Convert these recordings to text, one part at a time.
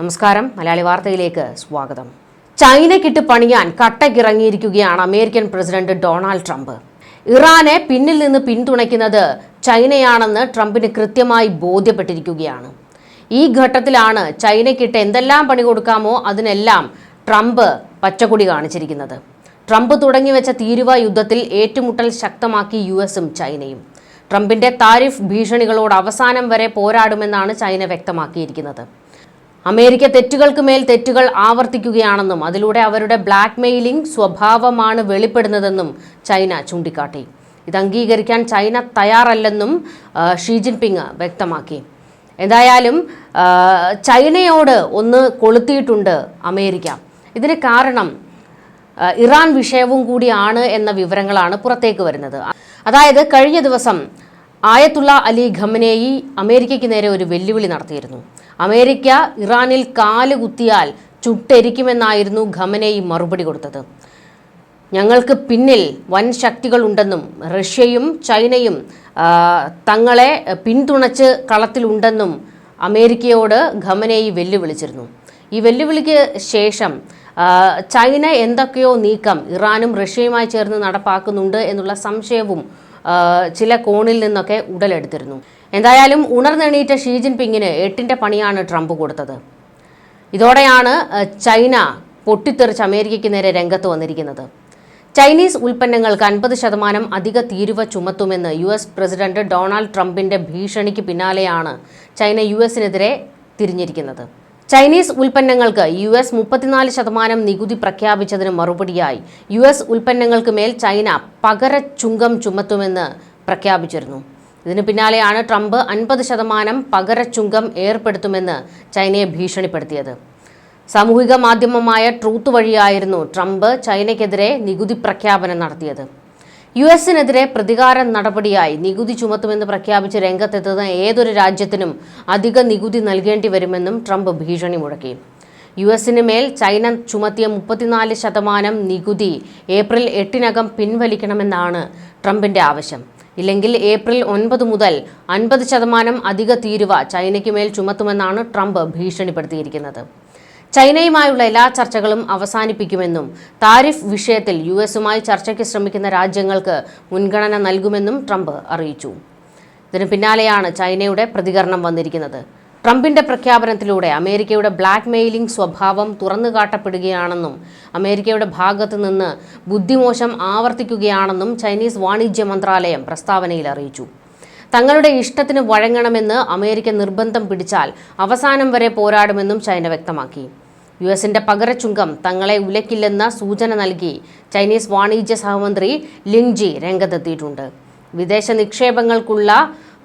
നമസ്കാരം. മലയാളി വാർത്തയിലേക്ക് സ്വാഗതം. ചൈനയ്ക്കിട്ട് പണിയാൻ കട്ടക്കിറങ്ങിയിരിക്കുകയാണ് അമേരിക്കൻ പ്രസിഡന്റ് ഡൊണാൾഡ് ട്രംപ്. ഇറാനെ പിന്നിൽ നിന്ന് പിന്തുണയ്ക്കുന്നത് ചൈനയാണെന്ന് ട്രംപിന് കൃത്യമായി ബോധ്യപ്പെട്ടിരിക്കുകയാണ്. ഈ ഘട്ടത്തിലാണ് ചൈനയ്ക്കിട്ട് എന്തെല്ലാം പണി കൊടുക്കാമോ അതിനെല്ലാം ട്രംപ് പച്ചക്കൊടി കാണിച്ചിരിക്കുന്നത്. ട്രംപ് തുടങ്ങിവെച്ച തീരുവ യുദ്ധത്തിൽ ഏറ്റുമുട്ടൽ ശക്തമാക്കി യു എസും ചൈനയും. ട്രംപിന്റെ താരിഫ് ഭീഷണികളോട് അവസാനം വരെ പോരാടുമെന്നാണ് ചൈന വ്യക്തമാക്കിയിരിക്കുന്നത്. അമേരിക്ക തെറ്റുകൾക്ക് മേൽ തെറ്റുകൾ ആവർത്തിക്കുകയാണെന്നും അതിലൂടെ അവരുടെ ബ്ലാക്ക് മെയിലിംഗ് സ്വഭാവമാണ് വെളിപ്പെടുന്നതെന്നും ചൈന ചൂണ്ടിക്കാട്ടി. ഇത് അംഗീകരിക്കാൻ ചൈന തയ്യാറല്ലെന്നും ഷീ ജിൻപിങ് വ്യക്തമാക്കി. എന്തായാലും ചൈനയോട് ഒന്ന് കൊളുത്തിയിട്ടുണ്ട് അമേരിക്ക. ഇതിന് കാരണം ഇറാൻ വിഷയവും കൂടിയാണ് എന്ന വിവരങ്ങളാണ് പുറത്തേക്ക് വരുന്നത്. അതായത് കഴിഞ്ഞ ദിവസം ആയത്തുള്ള അലി ഖമനേയി അമേരിക്കയ്ക്ക് നേരെ ഒരു വെല്ലുവിളി നടത്തിയിരുന്നു. അമേരിക്ക ഇറാനിൽ കാൽ കുത്തിയാൽ ചുട്ടെരിക്കുമെന്നായിരുന്നു ഖമനേയി മറുപടി കൊടുത്തത്. ഞങ്ങൾക്ക് പിന്നിൽ വൻ ശക്തികൾ ഉണ്ടെന്നും റഷ്യയും ചൈനയും തങ്ങളെ പിന്തുണച്ച് കളത്തിലുണ്ടെന്നും അമേരിക്കയോട് ഖമനേയി വെല്ലുവിളിച്ചിരുന്നു. ഈ വെല്ലുവിളിക്ക് ശേഷം ചൈന എന്തൊക്കെയോ നീക്കം ഇറാനും റഷ്യയുമായി ചേർന്ന് നടപ്പാക്കുന്നുണ്ട് എന്നുള്ള സംശയവും ചില കോണിൽ നിന്നൊക്കെ ഉടലെടുത്തിരുന്നു. എന്തായാലും ഉണർന്നെണീറ്റ ഷീ ജിൻപിങ്ങിന് എട്ടിന്റെ പണിയാണ് ട്രംപ് കൊടുത്തത്. ഇതോടെയാണ് ചൈന പൊട്ടിത്തെറിച്ച് അമേരിക്കയ്ക്ക് നേരെ രംഗത്ത് വന്നിരിക്കുന്നത്. ചൈനീസ് ഉൽപ്പന്നങ്ങൾക്ക് അൻപത് ശതമാനം അധിക തീരുവ ചുമത്തുമെന്ന് യു എസ് പ്രസിഡന്റ് ഡൊണാൾഡ് ട്രംപിന്റെ ഭീഷണിക്ക് പിന്നാലെയാണ് ചൈന യു എസിനെതിരെ തിരിഞ്ഞിരിക്കുന്നത്. ചൈനീസ് ഉൽപ്പന്നങ്ങൾക്ക് യു എസ് മുപ്പത്തിനാല് ശതമാനം നികുതി പ്രഖ്യാപിച്ചതിന് മറുപടിയായി യു എസ് ഉൽപ്പന്നങ്ങൾക്ക് മേൽ ചൈന പകര ചുങ്കം ചുമത്തുമെന്ന് പ്രഖ്യാപിച്ചിരുന്നു. ഇതിന് പിന്നാലെയാണ് ട്രംപ് അൻപത് ശതമാനം പകരച്ചുങ്കം ഏർപ്പെടുത്തുമെന്ന് ചൈനയെ ഭീഷണിപ്പെടുത്തിയത്. സാമൂഹിക മാധ്യമമായ ട്രൂത്ത് വഴിയായിരുന്നു ട്രംപ് ചൈനയ്ക്കെതിരെ നികുതി പ്രഖ്യാപനം നടത്തിയത്. യു എസിനെതിരെ പ്രതികാര നടപടിയായി നികുതി ചുമത്തുമെന്ന് പ്രഖ്യാപിച്ച് രംഗത്തെത്തുന്ന ഏതൊരു രാജ്യത്തിനും അധിക നികുതി നൽകേണ്ടി വരുമെന്നും ട്രംപ് ഭീഷണി മുഴക്കി. യു എസിന് മേൽ ചൈന ചുമത്തിയ മുപ്പത്തിനാല് ശതമാനം നികുതി ഏപ്രിൽ എട്ടിനകം പിൻവലിക്കണമെന്നാണ് ട്രംപിന്റെ ആവശ്യം. ഇല്ലെങ്കിൽ ഏപ്രിൽ ഒൻപത് മുതൽ അൻപത് ശതമാനം അധിക തീരുവ ചൈനയ്ക്ക് മേൽ ചുമത്തുമെന്നാണ് ട്രംപ് ഭീഷണിപ്പെടുത്തിയിരിക്കുന്നത്. ചൈനയുമായുള്ള എല്ലാ ചർച്ചകളും അവസാനിപ്പിക്കുമെന്നും താരിഫ് വിഷയത്തിൽ യു എസുമായി ചർച്ചയ്ക്ക് ശ്രമിക്കുന്ന രാജ്യങ്ങൾക്ക് മുൻഗണന നൽകുമെന്നും ട്രംപ് അറിയിച്ചു. ഇതിന് പിന്നാലെയാണ് ചൈനയുടെ പ്രതികരണം വന്നിരിക്കുന്നത്. ട്രംപിന്റെ പ്രഖ്യാപനത്തിലൂടെ അമേരിക്കയുടെ ബ്ലാക്ക് മെയിലിംഗ് സ്വഭാവം തുറന്നുകാട്ടപ്പെടുകയാണെന്നും അമേരിക്കയുടെ ഭാഗത്തു നിന്ന് ബുദ്ധിമോശം ആവർത്തിക്കുകയാണെന്നും ചൈനീസ് വാണിജ്യ മന്ത്രാലയം പ്രസ്താവനയിൽ അറിയിച്ചു. തങ്ങളുടെ ഇഷ്ടത്തിന് വഴങ്ങണമെന്ന് അമേരിക്ക നിർബന്ധം പിടിച്ചാൽ അവസാനം വരെ പോരാടുമെന്നും ചൈന വ്യക്തമാക്കി. യു എസിന്റെ പകരച്ചുങ്കം തങ്ങളെ ഉലക്കില്ലെന്ന സൂചന നൽകി ചൈനീസ് വാണിജ്യ സഹമന്ത്രി ലിങ്ജി രംഗത്തെത്തിയിട്ടുണ്ട്. വിദേശ നിക്ഷേപങ്ങൾക്കുള്ള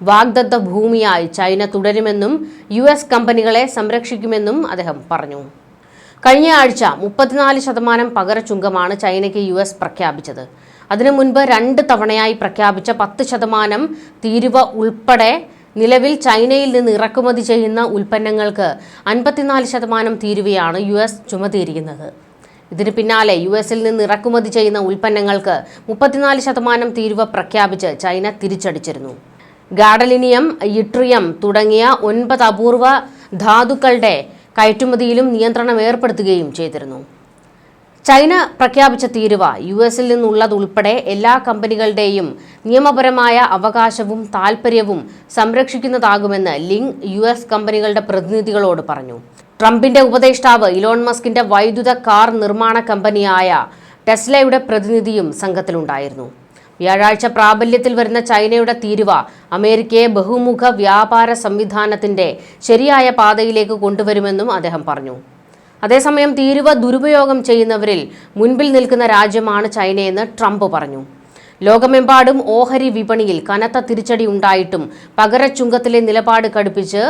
വാഗ്ദത്ത ഭൂമിയായി ചൈന തുടരുമെന്നും യു എസ് കമ്പനികളെ സംരക്ഷിക്കുമെന്നും അദ്ദേഹം പറഞ്ഞു. കഴിഞ്ഞ ആഴ്ച മുപ്പത്തിനാല് ശതമാനം പകരച്ചുങ്കമാണ് ചൈനയ്ക്ക് യു എസ് പ്രഖ്യാപിച്ചത്. അതിനു മുൻപ് രണ്ട് തവണയായി പ്രഖ്യാപിച്ച പത്ത് ശതമാനം തീരുവ ഉൾപ്പെടെ നിലവിൽ ചൈനയിൽ നിന്ന് ഇറക്കുമതി ചെയ്യുന്ന ഉൽപ്പന്നങ്ങൾക്ക് അൻപത്തിനാല് ശതമാനം തീരുവയാണ് യു എസ് ചുമത്തിയിരിക്കുന്നത് ഇതിന് പിന്നാലെ യു എസിൽ നിന്ന് ഇറക്കുമതി ചെയ്യുന്ന ഉൽപ്പന്നങ്ങൾക്ക് മുപ്പത്തിനാല് ശതമാനം തീരുവ പ്രഖ്യാപിച്ച് ചൈന തിരിച്ചടിച്ചിരുന്നു. ഗാഡലിനിയം ഇട്രിയം തുടങ്ങിയ ഒൻപത് അപൂർവ ധാതുക്കളുടെ കയറ്റുമതിയിലും നിയന്ത്രണം ഏർപ്പെടുത്തുകയും ചെയ്തിരുന്നു. ചൈന പ്രഖ്യാപിച്ച തീരുവ യു എസിൽ നിന്നുള്ളതുൾപ്പെടെ എല്ലാ കമ്പനികളുടെയും നിയമപരമായ അവകാശവും താൽപ്പര്യവും സംരക്ഷിക്കുന്നതാകുമെന്ന് ലിങ് യു എസ് കമ്പനികളുടെ പ്രതിനിധികളോട് പറഞ്ഞു. ട്രംപിന്റെ ഉപദേഷ്ടാവ് ഇലോൺ മസ്കിന്റെ വൈദ്യുത കാർ നിർമ്മാണ കമ്പനിയായ ടെസ്ലയുടെ പ്രതിനിധിയും സംഘത്തിലുണ്ടായിരുന്നു. വ്യാഴാഴ്ച പ്രാബല്യത്തിൽ വരുന്ന ചൈനയുടെ തീരുവ അമേരിക്കയെ ബഹുമുഖ വ്യാപാര സംവിധാനത്തിന്റെ ശരിയായ പാതയിലേക്ക് കൊണ്ടുവരുമെന്നും അദ്ദേഹം പറഞ്ഞു. അതേസമയം തീരുവ ദുരുപയോഗം ചെയ്യുന്നവരിൽ മുൻപിൽ നിൽക്കുന്ന രാജ്യമാണ് ചൈനയെന്ന് ട്രംപ് പറഞ്ഞു. ലോകമെമ്പാടും ഓഹരി വിപണിയിൽ കനത്ത തിരിച്ചടി ഉണ്ടായിട്ടും പകരച്ചുങ്കത്തിലെ നിലപാട് കടുപ്പിച്ച്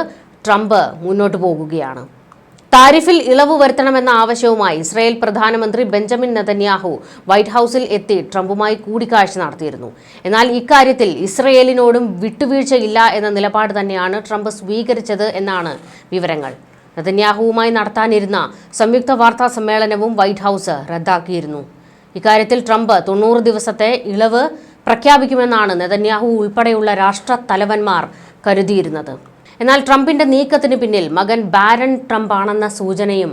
ട്രംപ് മുന്നോട്ടു പോകുകയാണ്. താരിഫിൽ ഇളവ് വരുത്തണമെന്ന ആവശ്യവുമായി ഇസ്രായേൽ പ്രധാനമന്ത്രി ബെഞ്ചമിൻ നെതന്യാഹു വൈറ്റ് ഹൌസിൽ എത്തി ട്രംപുമായി കൂടിക്കാഴ്ച നടത്തിയിരുന്നു. എന്നാൽ ഇക്കാര്യത്തിൽ ഇസ്രയേലിനോടും വിട്ടുവീഴ്ചയില്ല എന്ന നിലപാട് തന്നെയാണ് ട്രംപ് സ്വീകരിച്ചത് എന്നാണ് വിവരങ്ങൾ. നെതന്യാഹുവുമായി നടത്താനിരുന്ന സംയുക്ത വാർത്താ സമ്മേളനവും വൈറ്റ് ഹൌസ് റദ്ദാക്കിയിരുന്നു. ഇക്കാര്യത്തിൽ ട്രംപ് തൊണ്ണൂറ് ദിവസത്തെ ഇളവ് പ്രഖ്യാപിക്കുമെന്നാണ് നെതന്യാഹു ഉൾപ്പെടെയുള്ള രാഷ്ട്ര തലവന്മാർ കരുതിയിരുന്നത്. എന്നാൽ ട്രംപിന്റെ നീക്കത്തിന് പിന്നിൽ മകൻ ബാരൺ ട്രംപ് ആണെന്ന സൂചനയും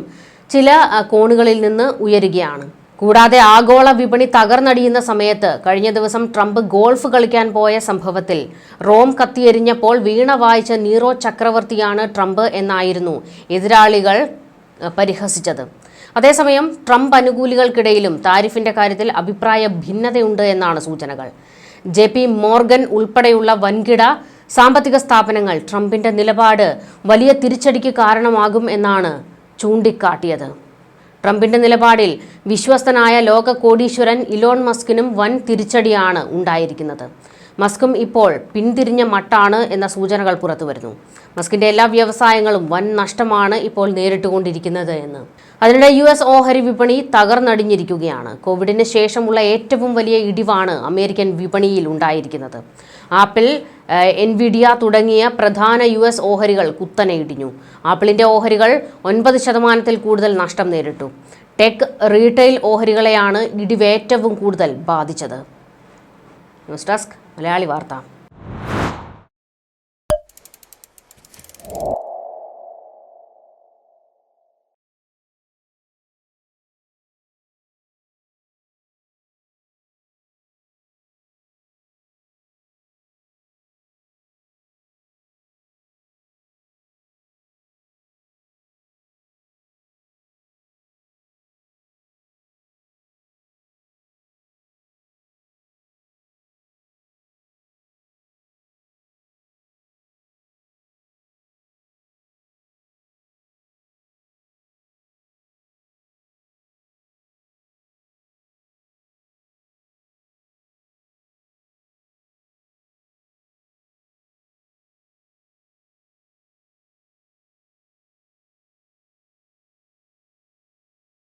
ചില കോണുകളിൽ നിന്ന് ഉയരുകയാണ്. കൂടാതെ ആഗോള വിപണി തകർന്നടിയുന്ന സമയത്ത് കഴിഞ്ഞ ദിവസം ട്രംപ് ഗോൾഫ് കളിക്കാൻ പോയ സംഭവത്തിൽ റോം കത്തിയെരിഞ്ഞപ്പോൾ വീണ വായിച്ച നീറോ ചക്രവർത്തിയാണ് ട്രംപ് എന്നായിരുന്നു എതിരാളികൾ പരിഹസിച്ചത്. അതേസമയം ട്രംപ് അനുകൂലികൾക്കിടയിലും താരിഫിന്റെ കാര്യത്തിൽ അഭിപ്രായ ഭിന്നതയുണ്ട് എന്നാണ് സൂചനകൾ. ജെ മോർഗൻ ഉൾപ്പെടെയുള്ള വൻകിട സാമ്പത്തിക സ്ഥാപനങ്ങൾ ട്രംപിന്റെ നിലപാട് വലിയ തിരിച്ചടിക്ക് കാരണമാകും എന്നാണ് ചൂണ്ടിക്കാട്ടിയത്. ട്രംപിന്റെ നിലപാടിൽ വിശ്വസ്തനായ ലോക കോടീശ്വരൻ ഇലോൺ മസ്കിനും വൻ തിരിച്ചടിയാണ് ഉണ്ടായിരിക്കുന്നത്. മസ്കും ഇപ്പോൾ പിന്തിരിഞ്ഞ മട്ടാണ് എന്ന സൂചനകൾ പുറത്തു വരുന്നു മസ്കിന്റെ എല്ലാ വ്യവസായങ്ങളും വൻ നഷ്ടമാണ് ഇപ്പോൾ നേരിട്ടുകൊണ്ടിരിക്കുന്നത് എന്ന്. അതിനിടെ യു എസ് ഓഹരി വിപണി തകർന്നടിഞ്ഞിരിക്കുകയാണ്. കോവിഡിന് ശേഷമുള്ള ഏറ്റവും വലിയ ഇടിവാണ് അമേരിക്കൻ വിപണിയിൽ ഉണ്ടായിരിക്കുന്നത്. ആപ്പിൾ എൻവിഡിയ തുടങ്ങിയ പ്രധാന യു എസ് ഓഹരികൾ കുത്തനെ ഇടിഞ്ഞു. ആപ്പിളിന്റെ ഓഹരികൾ ഒൻപത് ശതമാനത്തിൽ കൂടുതൽ നഷ്ടം നേരിട്ടു. ടെക് റീറ്റെയിൽ ഓഹരികളെയാണ് ഇടിവേറ്റവും കൂടുതൽ ബാധിച്ചത്. ന്യൂസ് ഡെസ്ക് മലയാളി വാർത്ത.